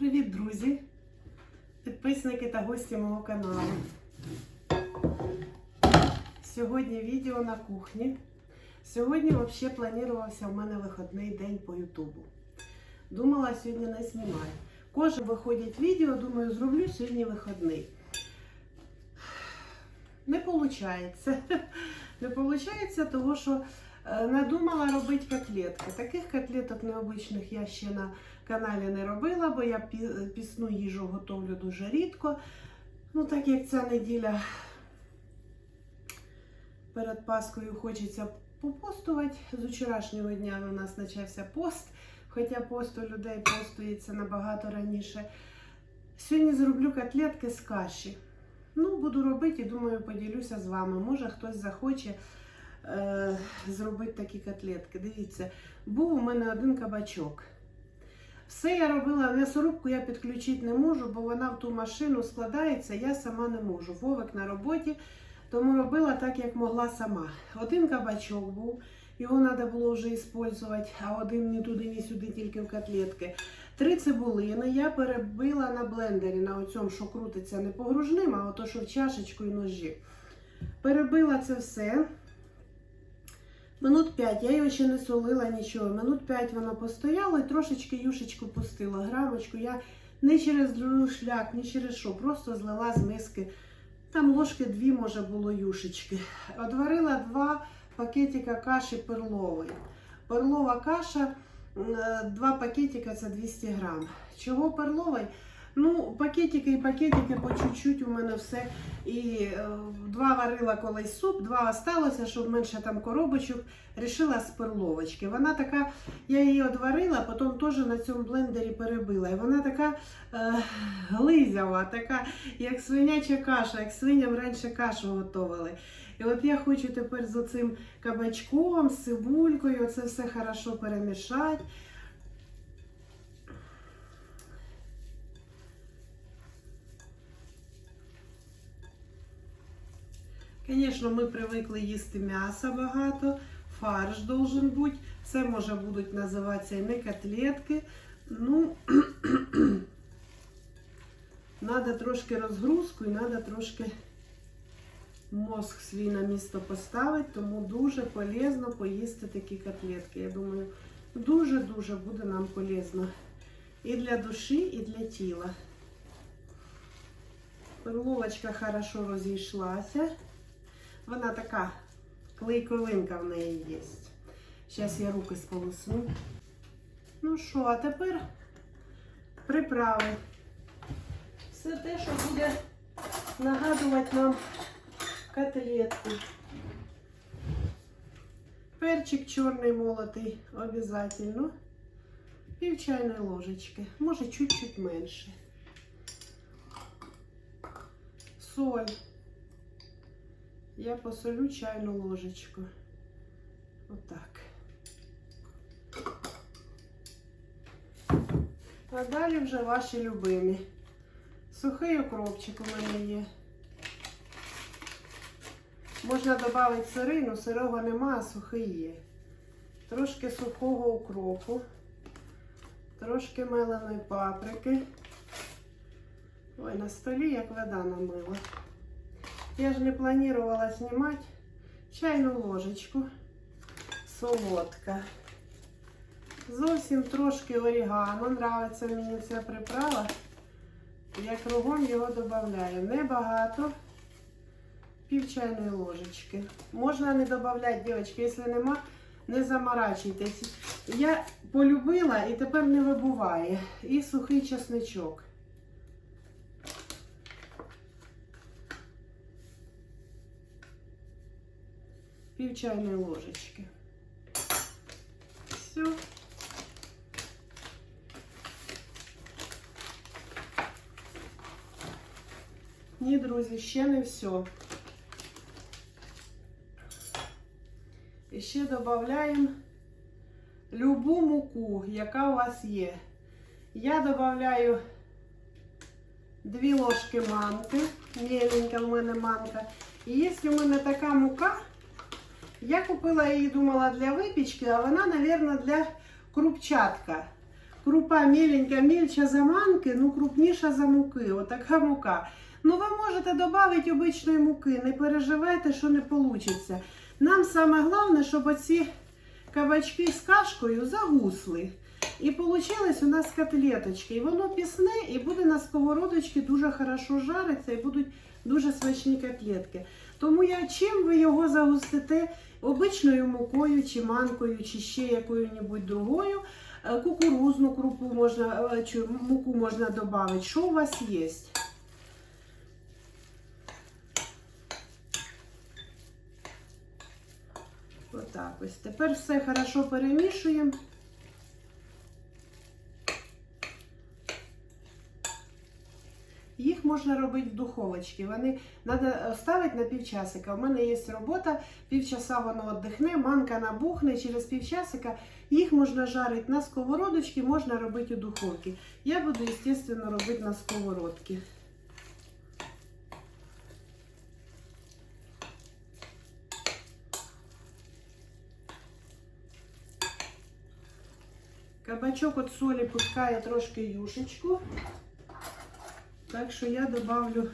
Привіт, друзі, підписники та гості мого каналу. Сьогодні відео на кухні. Сьогодні взагалі планувався у мене вихідний день по Ютубу. Думала, сьогодні не знімаю. Кожен виходить відео, думаю, зроблю сьогодні вихідний. Не виходить. Не виходить, тому що е, надумала робити котлетки. Таких котлеток необичних я ще на каналі не робила, бо я пісну їжу готовлю дуже рідко. Ну, так як ця неділя перед Паскою хочеться попостувати. З вчорашнього дня у нас почався пост, хоча пост у людей постується набагато раніше. Сьогодні зроблю котлетки з каші. Ну, буду робити і думаю, поділюся з вами. Може хтось захоче е, зробити такі котлетки. Дивіться, був у мене один кабачок. Все я робила, м'ясорубку я підключити не можу, бо вона в ту машину складається, я сама не можу. Вовик на роботі, тому робила так, як могла сама. Один кабачок був, його треба було вже використовувати, а один ні туди, ні сюди, тільки в котлетки. Три цибулини я перебила на блендері, на оцьому, що крутиться не погружним, а ото, що в чашечку і ножі. Перебила це все. Минут 5, я його ще не солила нічого. Минут 5 воно постояло і трошечки юшечку пустила, грамочку. Я не через шлях, ні через що, просто злила з миски. Там ложки дві, може, було юшечки. Одварила два пакетика каші перлової. Перлова каша, е, два пакетика це 200 грам. Чого перловий? Ну, пакетики і пакетики по чуть-чуть у мене все. І е, два варила колись суп, два осталося, щоб менше там коробочок. Рішила з перловочки. Вона така, я її одварила, потім теж на цьому блендері перебила. І вона така е, глизява, така, як свиняча каша, як свиням раніше кашу готували. І от я хочу тепер з оцим кабачком, з цибулькою, це все хорошо перемішати. Звісно, ми привикли їсти м'ясо багато, фарш должен бути. Це може будуть називатися і не котлетки. Ну, треба трошки розгрузку і треба трошки мозг свій на місто поставити, тому дуже полезно поїсти такі котлетки. Я думаю, дуже-дуже буде нам полезно і для душі, і для тіла. Перловочка хорошо розійшлася. Вона така клейковинка в неї є. Зараз я руки сполосну. Ну що, а тепер приправи. Все те, що буде нагадувати нам котлетку. Перчик чорний молотий обов'язково. Пів чайної ложечки. Може чуть-чуть менше. Соль. Я посолю чайну ложечку. Отак. А далі вже ваші любимі. Сухий окропчик у мене є. Можна додати сирий, але сирого нема, а сухий є. Трошки сухого укропу, трошки меленої паприки. Ой, на столі як вода намила. Я ж не планувала знімати чайну ложечку, солодка. Зовсім трошки орігано. Нравиться мені ця приправа. Я кругом його додаю. Небагато. Пів чайної ложечки. Можна не додати, дівчатки, якщо нема, не заморачуйтесь. Я полюбила і тепер не вибуває. І сухий чесничок. пів чайної ложечки. Все. Ні, друзі, ще не все. І ще додаємо любу муку, яка у вас є. Я додаю 2 ложки манки. Меленька в мене манка. І якщо в мене така мука, я купила її, думала, для випічки, а вона, мабуть, для крупчатка. крупа міленька, мільча за манки, ну крупніша за муки. Отака мука. Ну, ви можете додати обичної муки, не переживайте, що не вийде. Нам саме головне, щоб оці кабачки з кашкою загусли. І получились у нас котлеточки. І воно пісне, і буде на сковородочці дуже хорошо жариться, і будуть дуже смачні котлетки. Тому я чим ви його загустите? Обичною мукою, чи манкою, чи ще якою-небудь другою. Е, Кукурузну крупу можна, е, чи муку можна додати. Що у вас є? Отак ось. Тепер все хорошо перемішуємо. Їх можна робити в духовочці. Вони треба ставити на півчасика. У мене є робота, півчаса воно віддихне, манка набухне, через півчасика їх можна жарити на сковородочці, можна робити у духовці. Я буду, звісно, робити на сковородці. Кабачок от солі пускає трошки юшечку. Так що я добавлю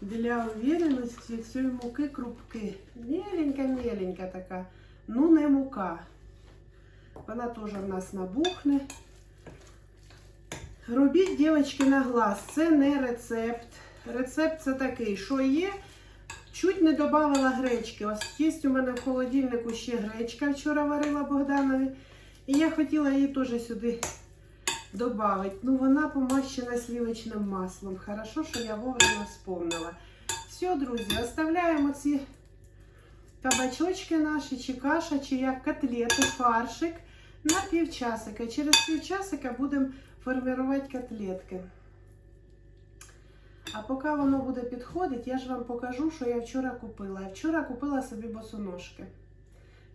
для уверенності цієї муки крупки. Меленька-меленька така. Ну не мука. Вона теж в нас набухне. Робіть, дівчатки, на глаз. Це не рецепт. Рецепт це такий, що є. Чуть не додавала гречки. Ось є у мене в холодильнику ще гречка. Вчора варила Богданові. І я хотіла її теж сюди добавить. Ну, вона помащена сливочним маслом. Хорошо, що я вовремя вспомнила. Все, друзі, оставляємо ці кабачочки наші, чи каша, чи як котлети, фаршик на півчасика. Через півчасика будемо формувати котлетки. А поки воно буде підходити, я ж вам покажу, що я вчора купила. Я вчора купила собі босоножки.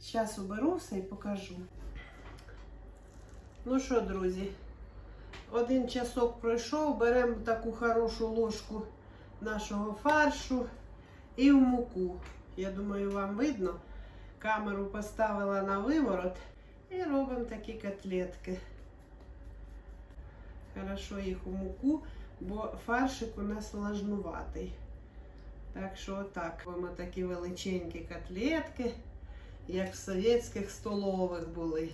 Зараз уберу все і покажу. Ну що, друзі, один часок пройшов, беремо таку хорошу ложку нашого фаршу і в муку. Я думаю, вам видно. Камеру поставила на виворот і робимо такі котлетки. Хорошо їх у муку, бо фаршик у нас влажнуватий. Так що отак. Робимо такі величенькі котлетки, як в совєтських столових були.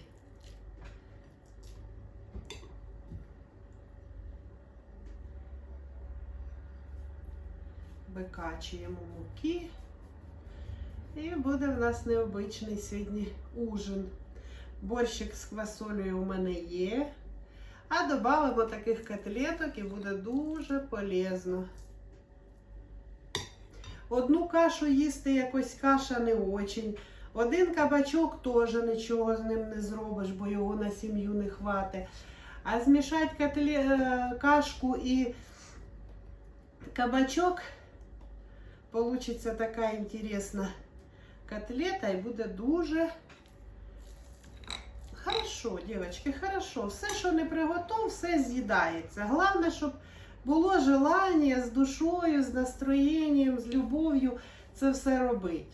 Викачуємо муки. І буде в нас необичний сьогодні ужин. Борщик з квасолею у мене є. А додамо таких котлеток і буде дуже полезно. Одну кашу їсти якось каша не очень. Один кабачок теж нічого з ним не зробиш, бо його на сім'ю не хватить. А змішати котле... е, кашку і кабачок получится така інтересна котлета і буде дуже хорошо, дівчатки, хорошо. Все, що не приготов, все з'їдається. Головне, щоб було желання з душою, з настроєнням, з любов'ю це все робити.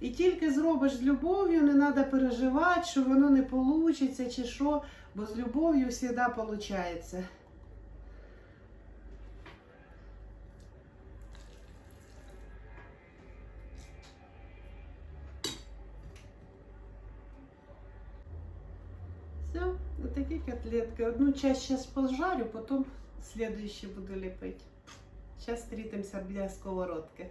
І тільки зробиш з любов'ю, не треба переживати, що воно не вийде чи що, бо з любов'ю завжди виходить. Все, вот такие котлетки. Одну часть сейчас пожарю, потом следующую буду лепить. Сейчас встретимся для сковородки.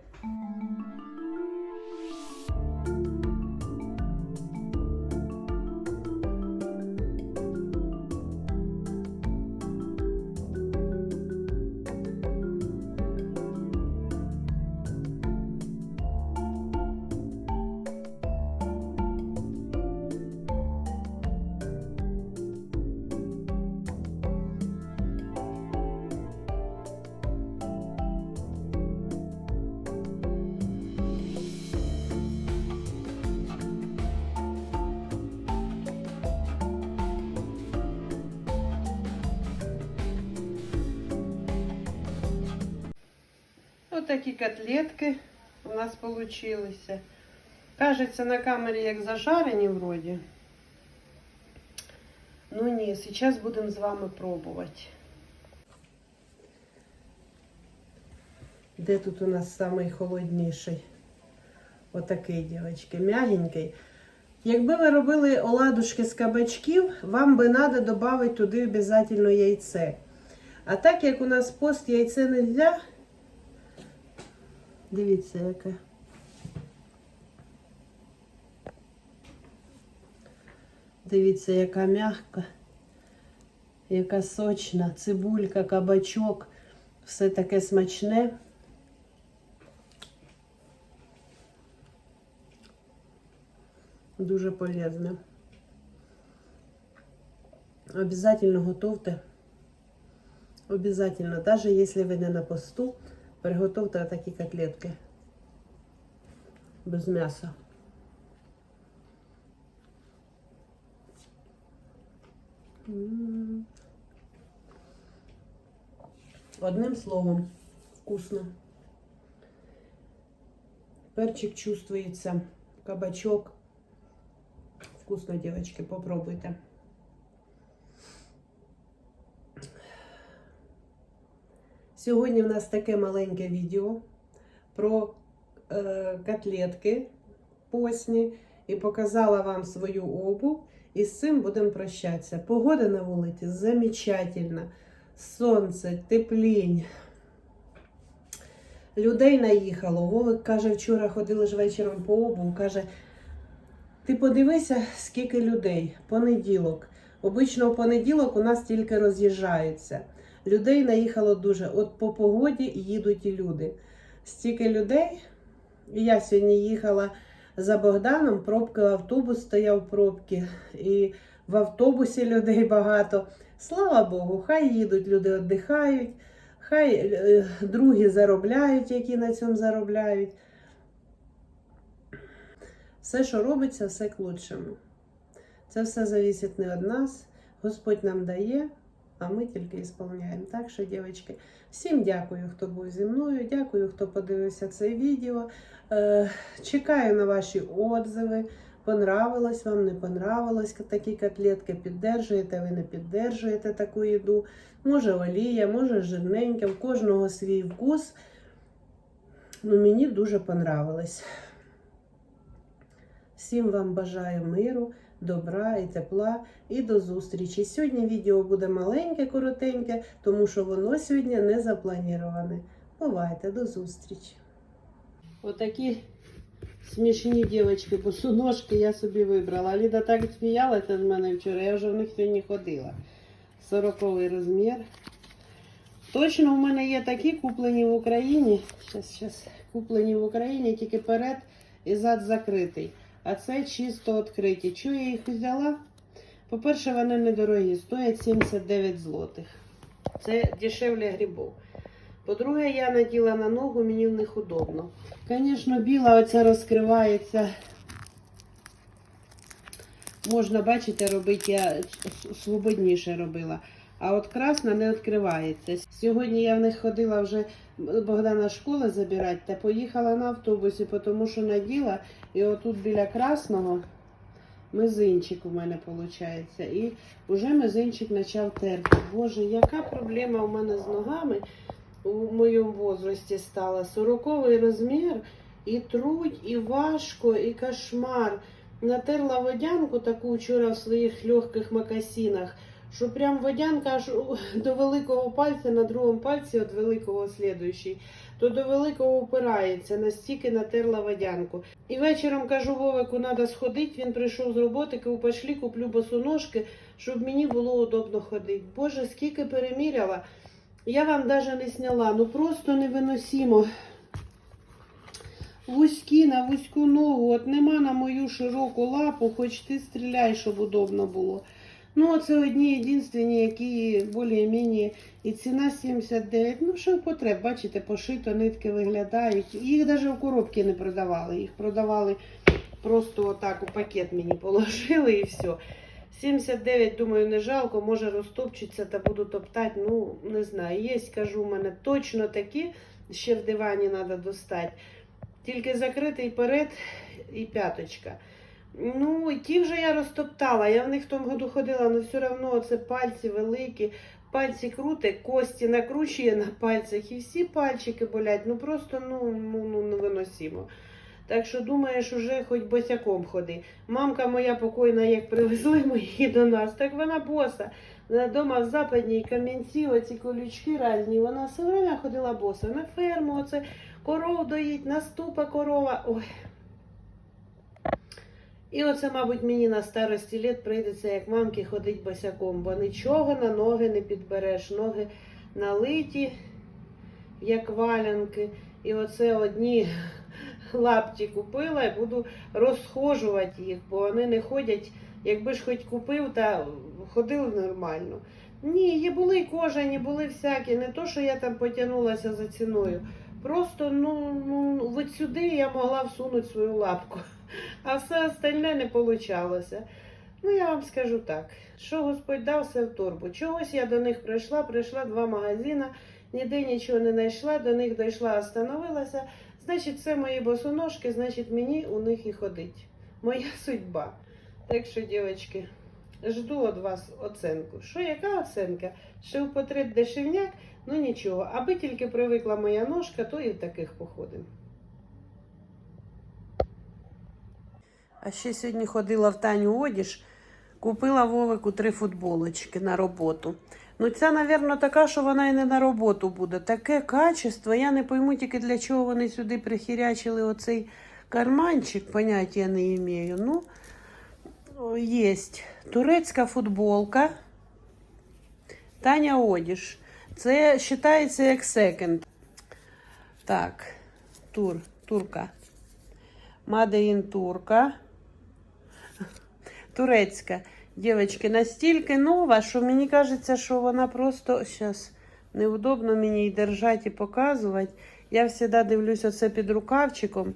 Такі котлетки у нас получилися. Кажеться, на камері як зажарені вроді. Ну ні, зараз будемо з вами пробувати. Де тут у нас самий холодніший? Отакий, дівчатки, м'ягенький. Якби ви робили оладушки з кабачків, вам би треба додати туди обов'язково яйце. А так як у нас пост яйце не можна, дивіться, яке. Дивіться, яка м'яка, яка сочна, цибулька, кабачок, все таке смачне. Дуже полезне. Обязательно готовте. Обязательно, даже если ви не на посту, приготовте такі котлетки без м'яса. Одним словом, вкусно. Перчик чувствуется, кабачок. Вкусно, девочки, попробуйте. Сьогодні в нас таке маленьке відео про е, котлетки постні і показала вам свою обув. І з цим будемо прощатися. Погода на вулиці замечательна. Сонце, теплінь. Людей наїхало. Вовик каже, вчора ходили ж вечором по обуву, каже, ти подивися, скільки людей. Понеділок. Обично в понеділок у нас тільки роз'їжджаються. Людей наїхало дуже. От по погоді їдуть і люди. Стільки людей. Я сьогодні їхала за Богданом, пробки автобус стояв пробки, і в автобусі людей багато. Слава Богу, хай їдуть, люди віддихають, хай е, другі заробляють, які на цьому заробляють. Все, що робиться, все к лучшому. Це все залежить не від нас. Господь нам дає, а ми тільки ісполняємо. Так що, дівчатки, всім дякую, хто був зі мною. Дякую, хто подивився це відео. Е, Чекаю на ваші отзиви. Понравилось вам, не понравилось такі котлетки. Піддержуєте, ви не піддержуєте таку їду. Може олія, може жирненька, в кожного свій вкус. Ну, мені дуже понравилось. Всім вам бажаю миру, добра і тепла і до зустрічі. Сьогодні відео буде маленьке, коротеньке, тому що воно сьогодні не заплановане. Бувайте, до зустрічі. Отакі смішні дівчатки, босоножки я собі вибрала. Ліда так сміялася з мене вчора, я вже в них сьогодні ходила. Сороковий розмір. Точно у мене є такі куплені в Україні. Щас, щас. Куплені в Україні, тільки перед і зад закритий. А це чисто відкриті. Чого я їх взяла? По-перше, вони недорогі, стоять 79 злотих. Це дешевле грибов. По-друге, я наділа на ногу, мені в них удобно. Звісно, біла оця розкривається. Можна, бачите, робити, я свободніше робила. А от красна не відкривається. Сьогодні я в них ходила вже Богдана школи забирати та поїхала на автобусі, тому що наділа. І отут біля красного мизинчик у мене виходить. І вже мизинчик почав терпіти. Боже, яка проблема у мене з ногами у моєму возрасті стала? Сороковий розмір, і труть, і важко, і кошмар. Натерла водянку таку вчора в своїх легких макасинах що прям водянка аж до великого пальця на другому пальці, від великого слідуючий, то до великого упирається, настільки натерла водянку. І вечором кажу, Вовику, треба сходити. Він прийшов з роботи, кажу, пошли, куплю босоножки, щоб мені було удобно ходити. Боже, скільки переміряла, я вам навіть не сняла, ну просто невиносимо. Вузькі на вузьку ногу, от нема на мою широку лапу, хоч ти стріляй, щоб удобно було. Ну, це одні єдинственні, які більш-менш і ціна 79. Ну, що потреб, бачите, пошито, нитки виглядають. Їх навіть в коробки не продавали. Їх продавали просто отак у пакет мені положили і все. 79, думаю, не жалко, може розтопчуться та буду топтати. Ну, не знаю. Є, кажу, у мене точно такі, ще в дивані треба достати. Тільки закритий перед і п'яточка. Ну, ті вже я розтоптала. Я в них в тому году ходила, але все одно це пальці великі, пальці крути, кості накручує на пальцях, і всі пальчики болять. Ну просто ну, ну, ну невиносимо. Так що думаєш, уже хоч босяком ходи. Мамка моя покойна, як привезли ми її до нас, так вона боса. Вона вдома в западній кам'янці, оці колючки різні. Вона все время ходила боса. На ферму, оце коров доїть, наступа корова. Ой. І оце, мабуть, мені на старості літ прийдеться, як мамки, ходить босяком, бо нічого на ноги не підбереш. Ноги налиті, як валянки. І оце одні лапті купила і буду розхожувати їх, бо вони не ходять. Якби ж хоч купив, та ходив нормально. Ні, є були кожані, були всякі. Не то, що я там потягнулася за ціною. Просто ну, ну от сюди я могла всунути свою лапку, а все остальне не получалося. Ну, я вам скажу так, що Господь дав все в торбу. Чогось я до них прийшла, прийшла два магазини, ніде нічого не знайшла, до них дійшла, остановилася. Значить, це мої босоножки, значить, мені у них і ходить. Моя судьба. Так що, дівчатки, жду від вас оценку. Що, яка оценка? Що в потреб дешевняк? Ну нічого, аби тільки привикла моя ножка, то і в таких походимо. А ще сьогодні ходила в Таню одіж, купила Вовику три футболочки на роботу. Ну, ця, мабуть, така, що вона і не на роботу буде. Таке качество. Я не пойму тільки для чого вони сюди прихірячили оцей карманчик, поняття не маю. Ну, є турецька футболка. Таня одіж. Це вважається як секонд. Так, тур, турка. Мадеїн турка. Турецька. Дівчатки, настільки нова, що мені кажеться, що вона просто зараз неудобно мені її держати і показувати. Я завжди дивлюся оце під рукавчиком.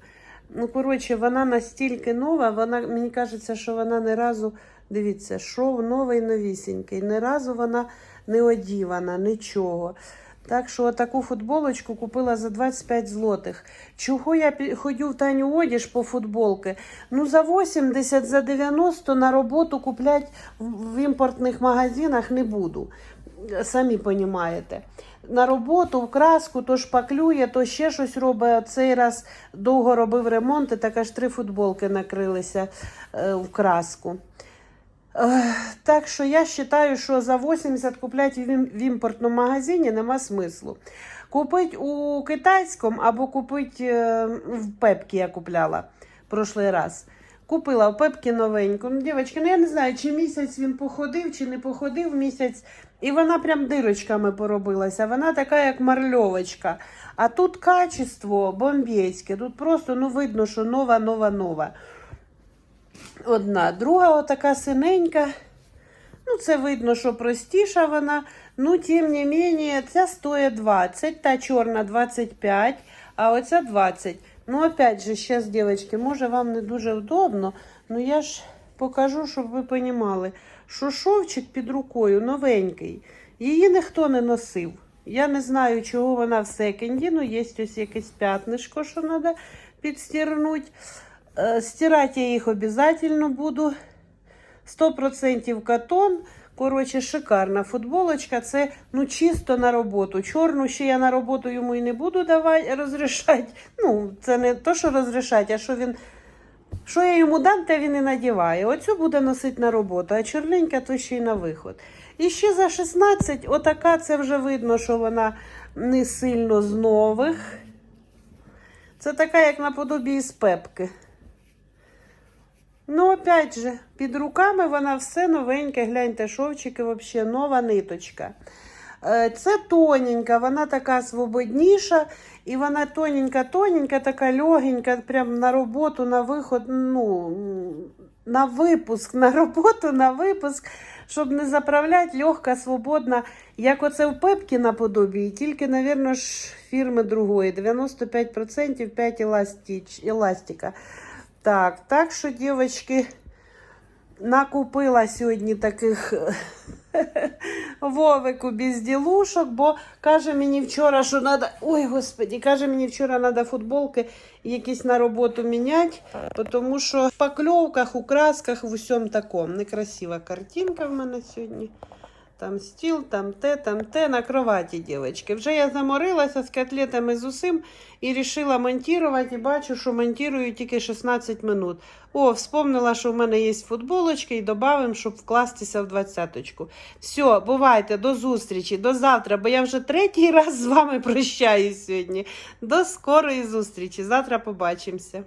Ну, коротше, вона настільки нова, вона, мені кажеться, що вона не разу, дивіться, шов новий новісінький. Ні разу вона не одівана, нічого. Так що таку футболочку купила за 25 злотих. Чого я ходю в Таню одіж по футболки? Ну за 80, за 90 на роботу куплять в імпортних магазинах не буду. Самі розумієте. На роботу, в краску, то шпаклює, то ще щось робить. Цей раз довго робив ремонт, і так аж три футболки накрилися е, в краску. Так що я вважаю, що за 80 купляти в імпортному магазині нема смислу. Купити у китайському або купити е, в Пепкі я купляла прошлий раз. Купила в Пепкі новеньку. Ну, дівчатки, ну я не знаю, чи місяць він походив, чи не походив місяць. І вона прям дирочками поробилася. Вона така, як марльовочка. А тут качество бомбейське. Тут просто ну, видно, що нова, нова, нова. Одна. Друга отака синенька. Ну, це видно, що простіша вона. Ну, тим не менее, ця стоїть 20, та чорна 25, а оця 20. Ну, опять же, зараз, дівчатки, може вам не дуже удобно, ну я ж покажу, щоб ви розуміли, що шовчик під рукою новенький. Її ніхто не носив. Я не знаю, чого вона в секонді, ну є ось якесь п'ятнишко, що треба підстірнути. Е, Стирати я їх обов'язково буду. 100% катон. Коротше, шикарна футболочка. Це ну чисто на роботу. Чорну ще я на роботу йому і не буду давати розрішати. Ну, це не то, що розрішати, а що він. Що я йому дам, те він і надіває. Оцю буде носити на роботу, а чорненька то ще й на виход. І ще за 16, отака, це вже видно, що вона не сильно з нових. Це така, як наподобі із пепки. Ну, опять же, під руками вона все новеньке. Гляньте, шовчики взагалі нова ниточка. Е, Це тоненька, вона така свободніша, і вона тоненька-тоненька, така легенька, прям на роботу, на виход, ну, на випуск, на роботу, на випуск, щоб не заправляти, легка, свободна, як оце в пепкі наподобі, тільки, мабуть, фірми другої. 95% 5 еластич, еластика. Так, так що, дівчатки, накупила сьогодні таких Вовику безділушок, бо каже мені вчора, що треба. Ой, господі, каже мені вчора треба футболки якісь на роботу міняти, тому що в покльовках, у красках, в усьому такому. Некрасива картинка в мене сьогодні. Там стіл, там те, там те, на кроваті, дівчатки. Вже я заморилася з котлетами з усім і вирішила монтувати, і бачу, що монтую тільки 16 минут. О, вспомнила, що в мене є футболочки, і додавим, щоб вкластися в двадцяточку. Все, бувайте, до зустрічі, до завтра, бо я вже третій раз з вами прощаюсь сьогодні. До скорої зустрічі. Завтра побачимося.